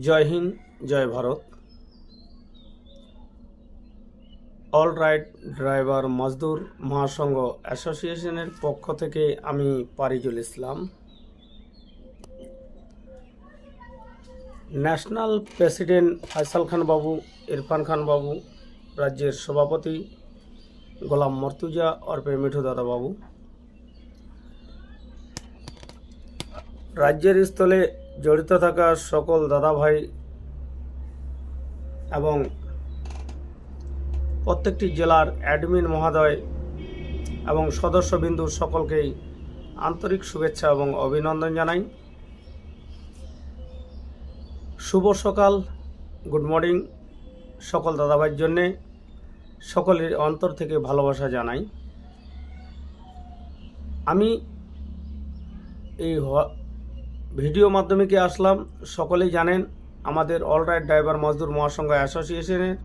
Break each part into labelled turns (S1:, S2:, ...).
S1: জয় হিন্দ, জয় Bharat. All right driver Mazdoor Mahasangh অ্যাসোসিয়েশনের পক্ষ থেকে আমি পারিজুল ইসলাম। ন্যাশনাল প্রেসিডেন্ট ফয়সাল খান বাবু, ইরফান খান বাবু, রাজ্যের সভাপতি গোলাম মর্তুজা অর্পে মিঠু দাদা বাবু। রাজ্যের স্থলে জড়িত থাকা সকল দাদা ভাই এবং প্রত্যেকটি জেলার অ্যাডমিন মহোদয় এবং সদস্যবিন্দু সকলকেই আন্তরিক শুভেচ্ছা এবং অভিনন্দন জানাই। শুভ সকাল, গুড মর্নিং সকল দাদাভাইয়ের জন্যে, সকলের অন্তর থেকে ভালোবাসা জানাই। আমি এই ভিডিও মাধ্যমে কি আসলাম। সকলেই জানেন আমাদের all right driver Mazdoor Mahasangh অ্যাসোসিয়েশনের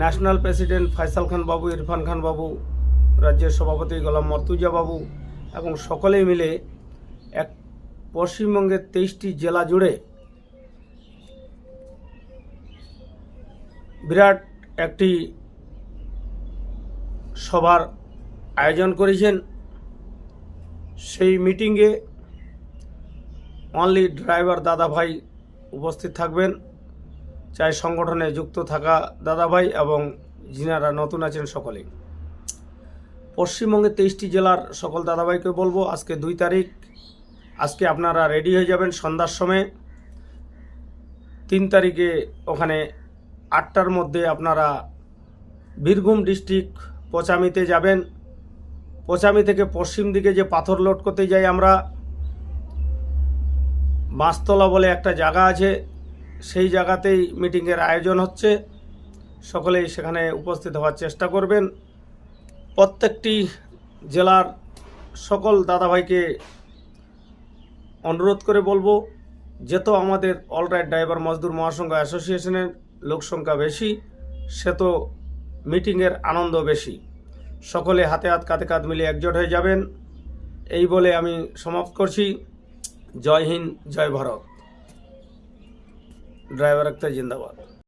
S1: ন্যাশনাল প্রেসিডেন্ট ফাইসাল খান বাবু, ইরফান খান বাবু, রাজ্যের সভাপতি গোলাম মর্তুজা বাবু এবং সকলেই মিলে এক পশ্চিমবঙ্গের তেইশটি জেলা জুড়ে বিরাট একটি সভার আয়োজন করেছেন। সেই মিটিংয়ে অনলি ড্রাইভার দাদাভাই উপস্থিত থাকবেন। চাই সংগঠনে যুক্ত থাকা দাদাভাই এবং যিনারা নতুন আছেন সকলেই পশ্চিমবঙ্গের তেইশটি জেলার সকল দাদাভাইকে বলব, আজকে দুই তারিখ। আজকে আপনারা রেডি হয়ে যাবেন সন্ধ্যার সময়। তিন তারিখে ওখানে আটটার মধ্যে আপনারা বীরভূম ডিস্ট্রিক্ট পচামিতে যাবেন। পচামি থেকে পশ্চিম দিকে যে পাথর লোড করতে যাই আমরা বাঁশতলা বলে একটা জায়গা আছে, সেই জায়গাতেই মিটিংয়ের আয়োজন হচ্ছে। সকলেই সেখানে উপস্থিত হওয়ার চেষ্টা করবেন। প্রত্যেকটি জেলার সকল দাদাভাইকে অনুরোধ করে বলব যেহেতু আমাদের অলরাইট ড্রাইভার মজদুর মহাসংঘ অ্যাসোসিয়েশনের লোক সংখ্যা বেশি সে তো মিটিংয়ের আনন্দ বেশি। সকলে হাতে হাত, কাঁধে কাঁধ মিলিয়ে একজোট হয়ে যাবেন। এই বলে আমি সমাপ্ত করছি। জয় হিন্দ জয় ভারত। ড্রাইভার একটা জিন্দাবাদ।